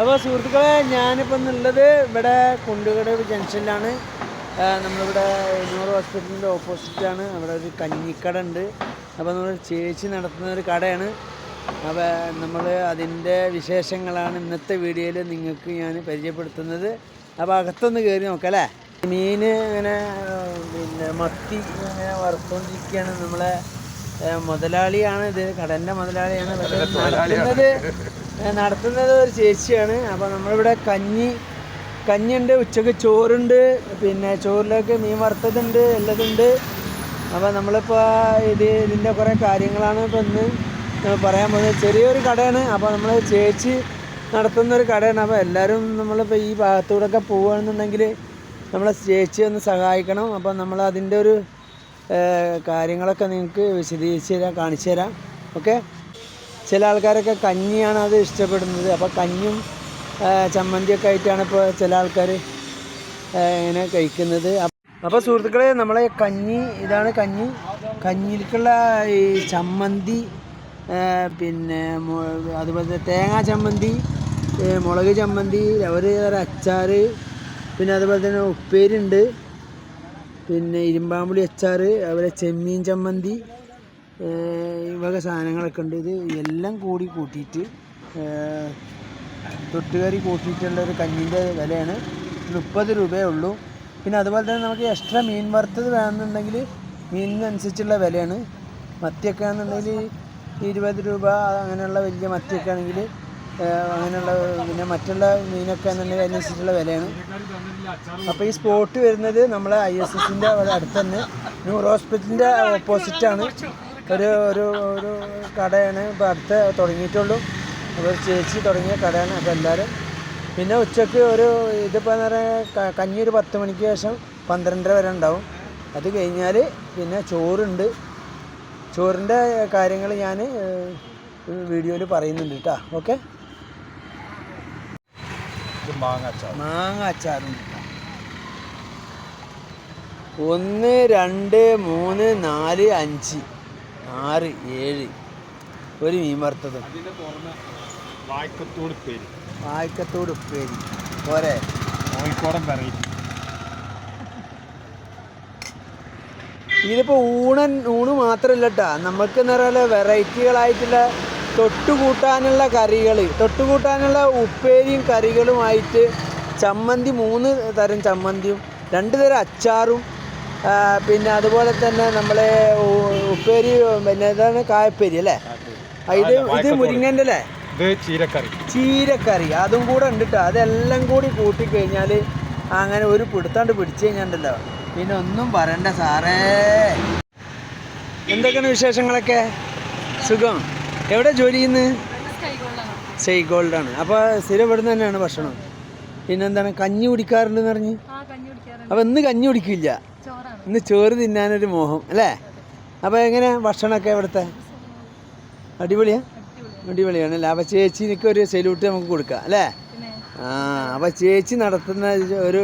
അപ്പോൾ സുഹൃത്തുക്കളെ ഞാനിപ്പോൾ ഉള്ളത് ഇവിടെ കുണ്ടുകട ജംഗ്ഷനിലാണ്. നമ്മളിവിടെ നൂറ് ഹോസ്പിറ്റലിന്റെ ഓപ്പോസിറ്റാണ്. അവിടെ ഒരു കഞ്ഞിക്കട ഉണ്ട്. അപ്പോൾ നമ്മൾ ചേച്ചി നടത്തുന്ന ഒരു കടയാണ്. അപ്പോൾ നമ്മൾ അതിന്റെ വിശേഷങ്ങളാണ് ഇന്നത്തെ വീഡിയോയിൽ നിങ്ങൾക്ക് ഞാൻ പരിചയപ്പെടുത്തുന്നത്. അപ്പോൾ അകത്തൊന്ന് കയറി നോക്കാം അല്ലേ? മീൻ ഇങ്ങനെ പിന്നെ മത്തി ഇങ്ങനെ വറുത്തുകൊണ്ടിരിക്കുകയാണ് നമ്മളെ മുതലാളിയാണ് ഇത്. കടന്റെ മുതലാളിയാണ്. നടത്തുന്നത് ഒരു ചേച്ചിയാണ്. അപ്പോൾ നമ്മളിവിടെ കഞ്ഞി കഞ്ഞിയുണ്ട് ഉച്ചയ്ക്ക് ചോറുണ്ട് പിന്നെ ചോറിലേക്ക് മീൻ വറുത്തതുണ്ട് എല്ലതുണ്ട് അപ്പോൾ നമ്മളിപ്പോൾ ഇത് ഇതിന്റെ കുറേ കാര്യങ്ങളാണ് ഇപ്പോൾ ഇന്ന് പറയാൻ പോകുന്നത്. ചെറിയൊരു കടയാണ്. അപ്പോൾ നമ്മൾ ചേച്ചി നടത്തുന്ന ഒരു കടയാണ്. അപ്പോൾ എല്ലാവരും നമ്മളിപ്പോൾ ഈ ഭാഗത്തൂടെയൊക്കെ പോവുകയാണെന്നുണ്ടെങ്കിൽ നമ്മളെ ചേച്ചി ഒന്ന് സഹായിക്കണം. അപ്പോൾ നമ്മൾ അതിന്റെ ഒരു കാര്യങ്ങളൊക്കെ നിങ്ങൾക്ക് വിശദീകരിച്ച് തരാം കാണിച്ചു തരാം. ഓക്കെ? ചില ആൾക്കാരൊക്കെ കഞ്ഞിയാണ് അത് ഇഷ്ടപ്പെടുന്നത്. അപ്പോൾ കഞ്ഞും ചമ്മന്തിയൊക്കെ ആയിട്ടാണ് ഇപ്പോൾ ചില ആൾക്കാർ ഇങ്ങനെ കഴിക്കുന്നത്. അപ്പോൾ സുഹൃത്തുക്കളെ നമ്മളെ കഞ്ഞി ഇതാണ് കഞ്ഞി. കഞ്ഞിക്കുള്ള ഈ ചമ്മന്തി പിന്നെ അതുപോലെ തേങ്ങാ ചമ്മന്തി മുളക് ചമ്മന്തി തരം അച്ചാർ പിന്നെ അതുപോലെ തന്നെ ഉപ്പേരി ഉണ്ട് പിന്നെ ഇരുമ്പാമ്പുളി അച്ചാർ അതുപോലെ ചെമ്മീൻ ചമ്മന്തി ഈ വക സാധനങ്ങളൊക്കെ ഉണ്ട്. ഇത് എല്ലാം കൂടി കൂട്ടിയിട്ട് തൊട്ടുകറി കൂട്ടിയിട്ടുള്ള ഒരു കഞ്ഞിന്റെ വിലയാണ്. മുപ്പത് രൂപയേ ഉള്ളൂ. പിന്നെ അതുപോലെ തന്നെ നമുക്ക് എക്സ്ട്രാ മീൻ വറുത്തത് വേണമെന്നുണ്ടെങ്കിൽ മീനിനനുസരിച്ചുള്ള വിലയാണ്. മത്തിയൊക്കെ ആണെന്നുണ്ടെങ്കിൽ ഇരുപത് രൂപ അങ്ങനെയുള്ള വലിയ മത്തിയൊക്കെ ആണെങ്കിൽ അങ്ങനെയുള്ള പിന്നെ മറ്റുള്ള മീനൊക്കെ ആണെന്നുണ്ടെങ്കിൽ അതിനനുസരിച്ചുള്ള വിലയാണ്. അപ്പോൾ ഈ സ്പോട്ട് വരുന്നത് നമ്മളെ ഐ എസ് എസിന്റെ അടുത്ത് തന്നെ. ഹോസ്പിറ്റലിന്റെ ഓപ്പോസിറ്റാണ് ഒരു ഒരു ഒരു കടയാണ് ഇപ്പോൾ അടുത്ത് തുടങ്ങിയിട്ടുള്ളൂ. അപ്പോൾ ഒരു ചേച്ചി തുടങ്ങിയ കടയാണ് അപ്പോൾ എല്ലാവരും പിന്നെ ഉച്ചയ്ക്ക് ഒരു ഇതിപ്പോൾ എന്ന് പറയുക കഞ്ഞി ഒരു പത്ത് മണിക്ക് ശേഷം പന്ത്രണ്ടര വരെ ഉണ്ടാവും. അത് കഴിഞ്ഞാൽ പിന്നെ ചോറുണ്ട്. ചോറിന്റെ കാര്യങ്ങൾ ഞാൻ വീഡിയോയിൽ പറയുന്നുണ്ട് കേട്ടോ. ഓക്കെ? മാങ്ങ അച്ചാറുണ്ട് ഒന്ന് രണ്ട് മൂന്ന് നാല് അഞ്ച്. ആറ് ഏഴ്. ഒരു മീൻ വറുത്തതും. വായ്ക്കത്തോട് പേര് വായ്ക്കത്തോട് ഉപ്പേരി. പോരെ. കോഴിക്കോടൻ വെറൈറ്റി. ഇതിപ്പോൾ ഊണൻ ഊണ് മാത്രമല്ല കേട്ടോ നമുക്ക് എന്ന് പറയാൻ വെറൈറ്റികളായിട്ടുള്ള തൊട്ടുകൂട്ടാനുള്ള കറികൾ തൊട്ടുകൂട്ടാനുള്ള ഉപ്പേരിയും കറികളുമായിട്ട് ചമ്മന്തി മൂന്ന് തരം ചമ്മന്തിയും രണ്ട് തരം അച്ചാറും പിന്നെ അതുപോലെ തന്നെ നമ്മളെ ഉപ്പേരി പിന്നെ ഇതാണ് കായപ്പേരി അല്ലേ? ഇത് ഇത് മുരിങ്ങന്റെ അല്ലേ? ചീരക്കറി. ചീരക്കറി. അതും കൂടെ ഉണ്ട് കേട്ടോ അതെല്ലാം കൂടി കൂട്ടിക്കഴിഞ്ഞാൽ അങ്ങനെ ഒരു പിടുത്താണ്ട് പിടിച്ചു കഴിഞ്ഞാണ്ടല്ലോ. പിന്നെ ഒന്നും പറയണ്ട സാറേ. എന്തൊക്കെയാണ് വിശേഷങ്ങളൊക്കെ? സുഖം. എവിടെ ജോലി ചെയ്യുന്നത് സൈ ഗോൾഡാണ് അപ്പോൾ സ്ഥിരം ഇവിടുന്ന് തന്നെയാണ് ഭക്ഷണം? പിന്നെന്താണ് കഞ്ഞി കുടിക്കാറുണ്ടെന്ന് പറഞ്ഞ്? കുടിക്കാറുണ്ട്. ഇന്ന് കഞ്ഞി കുടിക്കില്ല. ഇന്ന് ചോറ് തിന്നാനൊരു മോഹം അല്ലേ? അപ്പോൾ എങ്ങനെ ഭക്ഷണമൊക്കെ ഇവിടുത്തെ അടിപൊളിയാ? അടിപൊളിയാണ്. അല്ലേ? അപ്പോൾ ചേച്ചിക്ക് ഒരു സല്യൂട്ട് നമുക്ക് കൊടുക്കാം അല്ലേ? ആ അപ്പോൾ ചേച്ചി നടത്തുന്ന ഒരു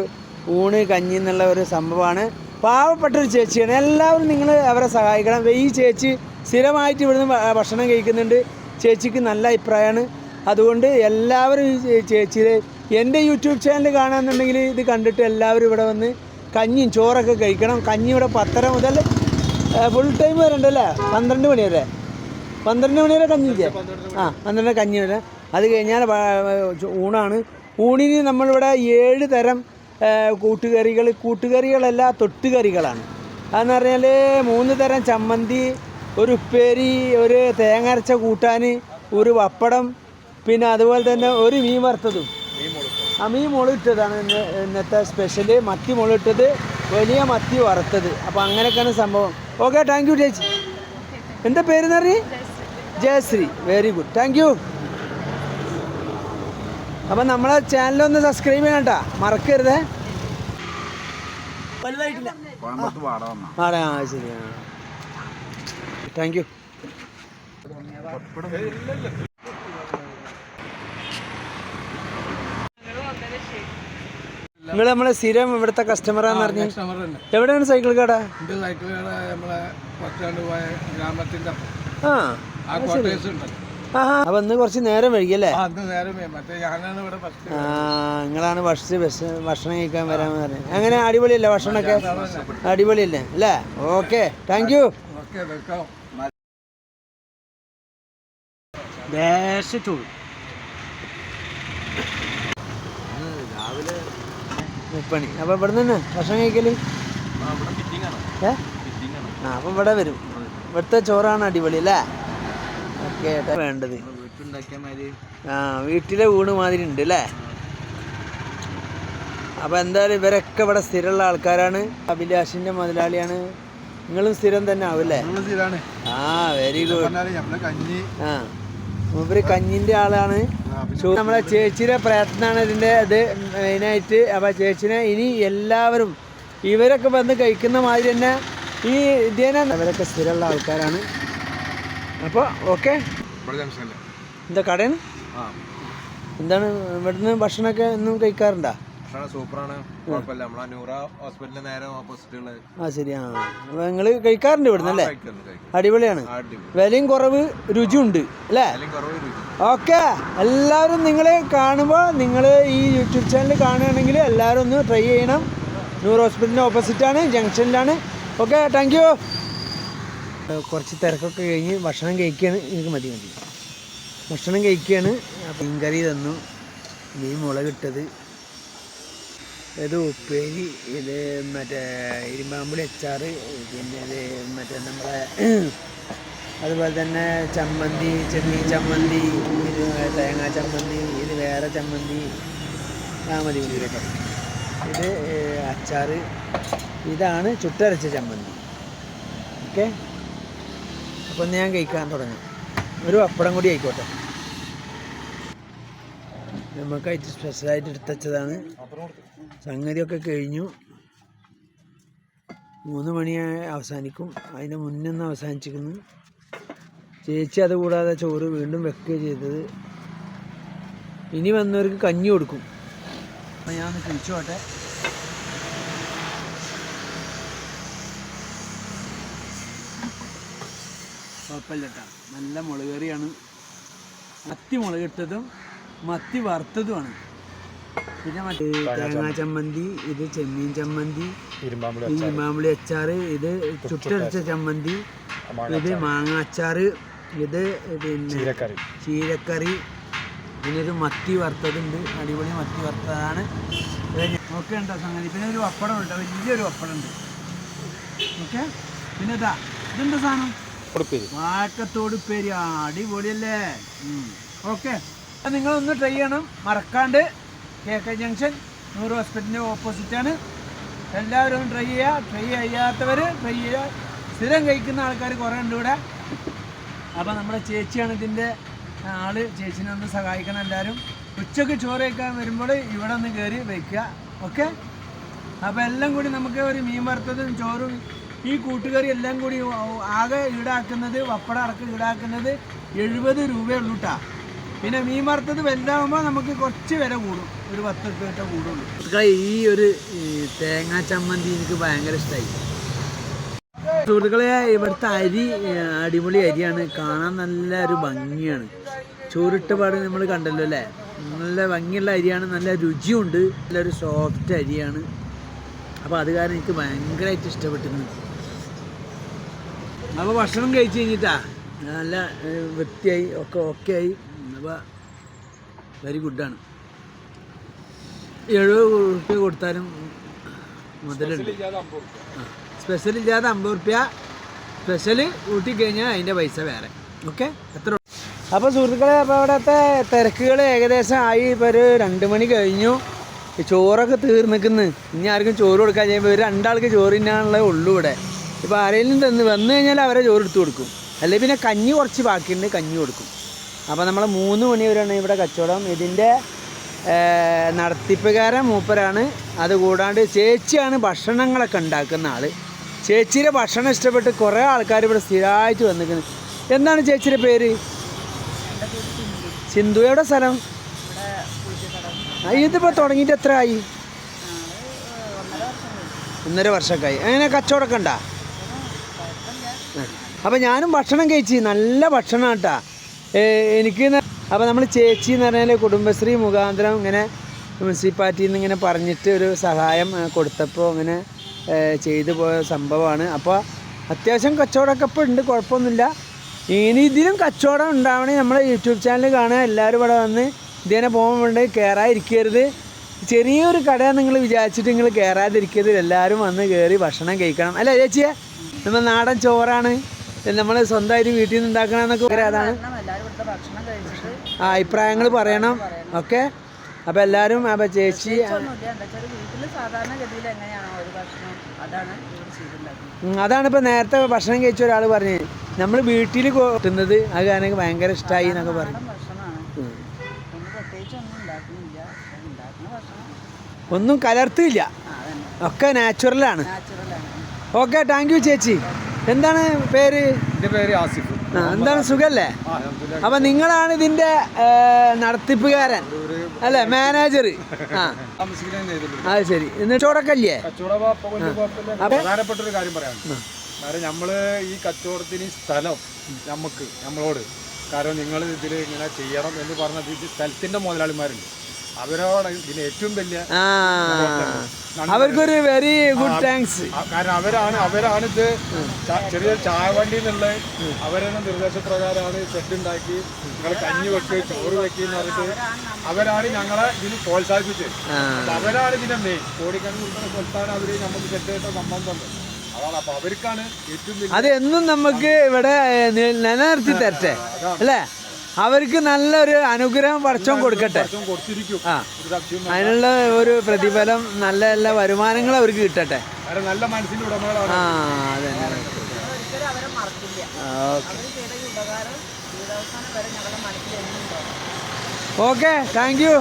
ഊണ് കഞ്ഞി എന്നുള്ള ഒരു സംഭവമാണ്. പാവപ്പെട്ട ഒരു ചേച്ചിയാണ്. എല്ലാവരും നിങ്ങൾ അവരെ സഹായിക്കണം. ഈ ചേച്ചി സ്ഥിരമായിട്ട് ഇവിടുന്ന് ഭക്ഷണം കഴിക്കുന്നുണ്ട്. ചേച്ചിക്ക് നല്ല അഭിപ്രായമാണ്. അതുകൊണ്ട് എല്ലാവരും ഈ ചേച്ചിയിൽ ചേച്ചിയുടെ എന്റെ യൂട്യൂബ് ചാനൽ കാണാമെന്നുണ്ടെങ്കിൽ ഇത് കണ്ടിട്ട് എല്ലാവരും ഇവിടെ വന്ന് കഞ്ഞിയും ചോറൊക്കെ കഴിക്കണം. കഞ്ഞി ഇവിടെ പത്തര മുതൽ ഫുൾ ടൈം വരെ ഉണ്ടല്ലേ പന്ത്രണ്ട് മണി വരെ. പന്ത്രണ്ട് മണി വരെ കഞ്ഞില്ലേ ആ പന്ത്രണ്ട് കഞ്ഞി വരെ. അത് കഴിഞ്ഞാൽ ഊണാണ്. ഊണിന് നമ്മളിവിടെ ഏഴ് തരം കൂട്ടുകറികൾ കൂട്ടുകറികളല്ല തൊട്ടുകറികളാണ്. അതെന്ന് പറഞ്ഞാൽ മൂന്ന് തരം ചമ്മന്തി ഒരു ഉപ്പേരി ഒരു തേങ്ങ അരച്ച കൂട്ടാൻ ഒരു പപ്പടം പിന്നെ അതുപോലെ തന്നെ ഒരു മീൻ വറുത്തതും. ആ മീൻ മുളിട്ടതാണ് ഇന്നത്തെ സ്പെഷ്യൽ മത്തി മുളിട്ടത് വലിയ മത്തി വറുത്തത്. അപ്പോൾ അങ്ങനെയൊക്കെയാണ് സംഭവം. ഓക്കെ താങ്ക് യു ചേച്ചി. എന്താ പേര് നറി Jayashree. Very good thank you അപ്പം നമ്മളെ ചാനലൊന്ന് സബ്സ്ക്രൈബ് ചെയ്യണം കേട്ടാ മറക്കരുതേ. വലുതായിട്ടില്ല. ആടെ ആ ശരി. താങ്ക് യു നിങ്ങൾ നമ്മളെ സ്ഥിരം ഇവിടുത്തെ കസ്റ്റമറാന്ന് പറഞ്ഞു എവിടെയാണ് സൈക്കിൾ കട? നമ്മളെ പോയ ആ അപ്പൊ ഇന്ന് കുറച്ച് നേരം വൈകിയല്ലേ ആ നിങ്ങളാണ് ഫസ്റ്റ് ബസ് ഭക്ഷണം കഴിക്കാൻ വരാമെന്ന് പറഞ്ഞത് അങ്ങനെ അടിപൊളിയല്ലേ ഭക്ഷണമൊക്കെ? അടിപൊളിയല്ലേ? അല്ലേ? Okay. Thank you okay welcome. മുപ്പണി. അപ്പോൾ ഇവിടെ നിന്ന് ഭക്ഷണം കഴിക്കൽ? ഏ? ആ അപ്പം ഇവിടെ വരും. ഇവിടുത്തെ ചോറാണ് അടിപൊളി അല്ലേ? ഓക്കെ വേണ്ടത്. ആ വീട്ടിലെ ഊണ് മാതിരി ഉണ്ട് അല്ലേ? അപ്പോൾ എന്തായാലും ഇവരൊക്കെ ഇവിടെ സ്ഥിരമുള്ള ആൾക്കാരാണ്. അഭിലാഷിന്റെ മുതലാളിയാണ്. നിങ്ങളും സ്ഥിരം തന്നെ ആവില്ലേ ആ വെരി ഗുഡ് ആ മൂപ്പര് കഞ്ഞിന്റെ ആളാണ്. നമ്മളെ ചേച്ചിയുടെ പ്രയത്നമാണ് ഇതിന്റെ ഇത് മെയിനായിട്ട്. അപ്പോൾ ചേച്ചിനെ ഇനി എല്ലാവരും ഇവരൊക്കെ വന്ന് കഴിക്കുന്ന മാതിരി തന്നെ ഈ ഇതേനെ ഇവരൊക്കെ സ്ഥിരമുള്ള ആൾക്കാരാണ്. അപ്പോൾ ഓക്കെ. എന്താ കടയാണ് എന്താണ് ഇവിടുന്ന് ഭക്ഷണമൊക്കെ ഒന്നും കഴിക്കാറുണ്ടോ? ഭക്ഷണം സൂപ്പറാണ്. കുഴപ്പമില്ല. നമ്മളെ നൂറ ഹോസ്പിറ്റലിന്റെ നേരെ ആ ശരി. ആ അപ്പോൾ നിങ്ങൾ കഴിക്കാറുണ്ട് ഇവിടുന്ന് അല്ലേ? അടിപൊളിയാണ്. അടിപൊളി. വിലയും കുറവ് രുചിയുണ്ട് അല്ലേ? ഓക്കെ. എല്ലാവരും നിങ്ങൾ കാണുമ്പോൾ നിങ്ങൾ ഈ യൂട്യൂബ് ചാനൽ കാണുകയാണെങ്കിൽ എല്ലാവരും ഒന്ന് ട്രൈ ചെയ്യണം. നൂർ ഹോസ്പിറ്റലിന്റെ ഓപ്പോസിറ്റാണ് ജംഗ്ഷനിലാണ്. ഓക്കെ താങ്ക് യു കുറച്ച് തിരക്കൊക്കെ കഴിഞ്ഞ് ഭക്ഷണം കഴിക്കുകയാണ് എനിക്ക് മതി മതി. ഭക്ഷണം കഴിക്കുകയാണ് മീൻ കറി തന്നു. മീൻ മുളകിട്ടത്. ഇത് ഉപ്പേരി ഇത് മറ്റേ ഇരുമ്പാമ്പുളി അച്ചാറ് പിന്നെ ഇത് മറ്റേ നമ്മളെ അതുപോലെ തന്നെ ചമ്മന്തി ചെമ്മീൻ ചമ്മന്തി ഇത് തേങ്ങാ ചമ്മന്തി ഇത് വേറെ ചമ്മന്തി. ആ മതി മതി കേട്ടോ ഇത് അച്ചാർ ഇതാണ് ചുട്ടരച്ച ചമ്മന്തി. ഓക്കെ? അപ്പോൾ ഞാൻ കഴിക്കാൻ തുടങ്ങാം. ഒരു പപ്പടം കൂടി ആയിക്കോട്ടെ. നമുക്കായിട്ട് സ്പെഷ്യലായിട്ട് എടുത്തതാണ് സംഗതിയൊക്കെ കഴിഞ്ഞു. മൂന്ന് മണി അവസാനിക്കും. അതിന് മുന്നേ ഒന്ന് അവസാനിച്ചിരിക്കുന്നു. ചേച്ചി അതുകൂടാതെ ചോറ് വീണ്ടും വെക്കുക ചെയ്തത്. ഇനി വന്നവർക്ക് കഞ്ഞി കൊടുക്കും. അപ്പം ഞാൻ കഴിച്ചു പോട്ടെ കുഴപ്പമില്ല കേട്ടോ. നല്ല മുളക് കറിയാണ്. മത്തി മുളകിട്ടതും മത്തി വറുത്തതുമാണ്. പിന്നെ മറ്റേ തേങ്ങാ ചമ്മന്തി. ഇത് ചെമ്മീൻ ചമ്മന്തി ഇരുമ്പാമ്പുളി ഈ മാമ്പുളി അച്ചാറ് ഇത് ചുട്ടരച്ച ചമ്മന്തി ഇത് മാങ്ങ അച്ചാറ് ഇത് പിന്നെ ചീരക്കറി. ചീരക്കറി പിന്നെ ഒരു മത്തി വറുത്തതുണ്ട് അടിപൊളി മത്തി വറുത്തതാണ്. ഓക്കെ ഉണ്ടോ സംഗതി? പിന്നെ ഒരു പപ്പടം ഉണ്ട് വലിയൊരു പപ്പടം ഉണ്ട്. ഓക്കെ? പിന്നെ ഇതാ ഇതെന്താ സാധനം? വാഴക്കത്തോട് പേര് അടിപൊളിയല്ലേ? ഓക്കെ? നിങ്ങളൊന്ന് ട്രൈ ചെയ്യണം. മറക്കാണ്ട് കെ ജംഗ്ഷൻ നൂറ് ഹോസ്പിറ്റലിന്റെ ഓപ്പോസിറ്റാണ് എല്ലാവരും ട്രൈ ചെയ്യുക. ട്രൈ ചെയ്യാത്തവർ ട്രൈ ചെയ്യുക. സ്ഥിരം കഴിക്കുന്ന ആൾക്കാർ കുറേ ഉണ്ട് ഇവിടെ. അപ്പോൾ നമ്മുടെ ചേച്ചിയാണ് ഇതിന്റെ ആൾ. ചേച്ചിനെ ഒന്ന് സഹായിക്കണം എല്ലാവരും. ഉച്ചയ്ക്ക് ചോറ് കഴിക്കാൻ വരുമ്പോൾ ഇവിടെ ഒന്ന് കയറി വയ്ക്കുക ഓക്കെ അപ്പോൾ എല്ലാം കൂടി നമുക്ക് ഒരു മീൻ വറുത്തതും ചോറും ഈ കൂട്ടുകറി എല്ലാം കൂടി ആകെ ഈടാക്കുന്നത് വപ്പടം അടക്കം ഈടാക്കുന്നത് എഴുപത് രൂപയുള്ളൂ കേട്ടോ പിന്നെ മീൻ വറുത്തത് വലുതാകുമ്പോൾ നമുക്ക് കുറച്ച് വില കൂടും. ഒരു പത്ത് രൂപ കൂടുള്ളൂ. ഈ ഒരു തേങ്ങാ ചമ്മന്തി എനിക്ക് ഭയങ്കര ഇഷ്ടമായി സുഹൃത്തുക്കളെ ഇവിടുത്തെ അരി അടിപൊളി അരിയാണ്. കാണാൻ നല്ല ഒരു ഭംഗിയാണ്. ചോറിട്ട പാട് നമ്മൾ കണ്ടല്ലോ അല്ലേ? നല്ല ഭംഗിയുള്ള അരിയാണ്. നല്ല രുചിയുണ്ട്. നല്ലൊരു സോഫ്റ്റ് അരിയാണ്. അപ്പോൾ അത് കാരണം എനിക്ക് ഭയങ്കരമായിട്ട് ഇഷ്ടപ്പെട്ടിരുന്നു. അപ്പോൾ ഭക്ഷണം കഴിച്ച് കഴിഞ്ഞിട്ടാ? നല്ല വൃത്തിയായി ഒക്കെ ഓക്കെ ആയി. അപ്പോൾ വെരി ഗുഡാണ് എഴുപത് റുപ്യ കൊടുത്താലും മുതലുണ്ട്. സ്പെഷ്യൽ ഇല്ലാതെ അമ്പത് റുപ്യ സ്പെഷ്യൽ കൂട്ടി കഴിഞ്ഞാൽ അതിന്റെ പൈസ വേറെ. ഓക്കെ എത്ര അപ്പോൾ സുഹൃത്തുക്കളെ അപ്പോൾ അവിടുത്തെ തിരക്കുകൾ ഏകദേശം ആയി. ഇപ്പോൾ ഒരു രണ്ട് മണി കഴിഞ്ഞു. ചോറൊക്കെ തീർന്നിക്കുന്നു. ഇനി ആർക്കും ചോറ് കൊടുക്കാൻ ചെയ്യുമ്പോൾ ഒരു രണ്ടാൾക്ക് ചോറ് തിന്നാനുള്ളതേ ഉള്ളൂ ഇവിടെ. ഇപ്പോൾ ആരെങ്കിലും തന്ന് വന്നു കഴിഞ്ഞാൽ അവരെ ചോറ് എടുത്തു കൊടുക്കും. അല്ലെങ്കിൽ പിന്നെ കഞ്ഞി കുറച്ച് ബാക്കിയുണ്ട്. കഞ്ഞി കൊടുക്കും. അപ്പോൾ നമ്മൾ മൂന്ന് മണി വരെയാണ് ഇവിടെ കച്ചവടം. ഇതിന്റെ നടത്തിപ്പുകാരൻ മൂപ്പരാണ്. അതുകൂടാണ്ട് ചേച്ചിയാണ് ഭക്ഷണങ്ങളൊക്കെ ഉണ്ടാക്കുന്ന ആൾ ചേച്ചിയുടെ ഭക്ഷണം ഇഷ്ടപ്പെട്ട് കുറേ ആൾക്കാർ ഇവിടെ സ്ഥിരമായിട്ട് വന്നിരിക്കുന്നത് എന്താണ് ചേച്ചിയുടെ പേര്? സിന്ധു. എവിടെ സ്ഥലം? ഇതിപ്പോൾ തുടങ്ങിയിട്ട് എത്ര ആയി ഒന്നര വർഷമൊക്കെ ആയി അങ്ങനെ കച്ചവടമൊക്കെ ഉണ്ടാ? അപ്പം ഞാനും ഭക്ഷണം കഴിച്ച് നല്ല ഭക്ഷണം കേട്ടാ എനിക്ക് അപ്പോൾ നമ്മൾ ചേച്ചി എന്ന് പറഞ്ഞാൽ കുടുംബശ്രീ മുഖാന്തരം ഇങ്ങനെ മുനിസിപ്പാലിറ്റിയിൽ നിന്ന് ഇങ്ങനെ പറഞ്ഞിട്ട് ഒരു സഹായം കൊടുത്തപ്പോൾ അങ്ങനെ ചെയ്തു പോയ സംഭവമാണ്. അപ്പോൾ അത്യാവശ്യം കച്ചവടമൊക്കെ ഇപ്പോൾ ഉണ്ട് കുഴപ്പമൊന്നുമില്ല. ഇനി ഇതിലും കച്ചവടം ഉണ്ടാവണമെങ്കിൽ നമ്മളെ യൂട്യൂബ് ചാനൽ കാണുക. എല്ലാവരും ഇവിടെ വന്ന് ഇതിനെ പോകുമ്പോൾ വേണ്ടി കയറാതിരിക്കരുത് ചെറിയൊരു കട നിങ്ങൾ വിചാരിച്ചിട്ട് നിങ്ങൾ കയറാതിരിക്കരുത് എല്ലാവരും വന്ന് കയറി ഭക്ഷണം കഴിക്കണം. അല്ല ചേച്ചിയെ? നമ്മൾ നാടൻ ചോറാണ്. നമ്മൾ സ്വന്തമായിട്ട് വീട്ടിൽ നിന്ന് ഉണ്ടാക്കണമെന്നൊക്കെ അതാണ്. ആ അഭിപ്രായങ്ങൾ പറയണം. ഓക്കെ? അപ്പോൾ എല്ലാവരും അപ്പോൾ ചേച്ചി ഒന്നുമില്ല എന്താ വെച്ചാൽ വീട്ടിൽ സാധാരണ ഗതിയിൽ എങ്ങനെയാണോ ഒരു ഭക്ഷണം അതാണ് ഇപ്പൊ ഇപ്പോൾ നേരത്തെ ഭക്ഷണം കഴിച്ച ഒരാൾ പറഞ്ഞത് നമ്മൾ വീട്ടിൽ കിട്ടുന്നത് അത് എനിക്ക് ഭയങ്കര ഇഷ്ടമായി എന്നൊക്കെ പറഞ്ഞു. ഒന്നും കലർത്തില്ല ഒക്കെ നാച്ചുറലാണ് ഓക്കെ താങ്ക് യു ചേച്ചി. എന്താണ് പേര്? എന്റെ പേര് ആസിഫ്. എന്താണ് സുഖല്ലേ? അപ്പൊ നിങ്ങളാണ് ഇതിന്റെ നടത്തിപ്പുകാരൻ അല്ലെ? മാനേജർ ആ. അത് ശരി. എന്നിട്ട് ചോടക്കല്ലേ കച്ചവടം ഇപ്പൊ വലിയ കുഴപ്പമില്ല. പ്രധാനപ്പെട്ട ഒരു കാര്യം പറയാം. നമ്മൾ ഈ കച്ചവടത്തിന് സ്ഥലം നമുക്ക് നമ്മളോട്. കാരണം നിങ്ങൾ ഇതിൽ ഇങ്ങനെ ചെയ്യണം എന്ന് പറഞ്ഞ സ്ഥലത്തിന്റെ മുതലാളിമാരുണ്ട്. ഇതിന് ഏറ്റവും വലിയ ആ. അവർക്കൊരു വെരി ഗുഡ് താങ്ക്സ് കാരണം അവരാണ് അവരാണ് ഇത് ചെറിയ ചായ വണ്ടി എന്നുള്ള അവരുടെ നിർദ്ദേശപ്രകാരമാണ് ഷെഡ് ഉണ്ടാക്കി. നിങ്ങൾ കഞ്ഞി വെക്ക് ചോറ് വെക്ക് എന്ന് പറഞ്ഞിട്ട് അവരാണ് ഞങ്ങളെ ഇതിന് പ്രോത്സാഹിപ്പിച്ചത്. അവരാണ് ഇതിന്റെ മെയിൻ കോടിക്കണക്കിന് സ്ഥലത്താണ് അവർ നമുക്ക് ഷെഡ് ചെയ്ത സംബന്ധം അതാണ് അപ്പൊ അവർക്കാണ് ഏറ്റവും അത് എന്നും നമുക്ക് ഇവിടെ നിലനിർത്തി തരട്ടെ. അല്ലേ? അവർക്ക് നല്ലൊരു അനുഗ്രഹം വർഷം കൊടുക്കട്ടെ. അതിനുള്ള ഒരു പ്രതിഫലം നല്ല നല്ല വരുമാനങ്ങൾ അവർക്ക് കിട്ടട്ടെ. നല്ല മനസ്സിന്റെ ഉടമകളാണ് ആ ഓക്കെ താങ്ക് യു.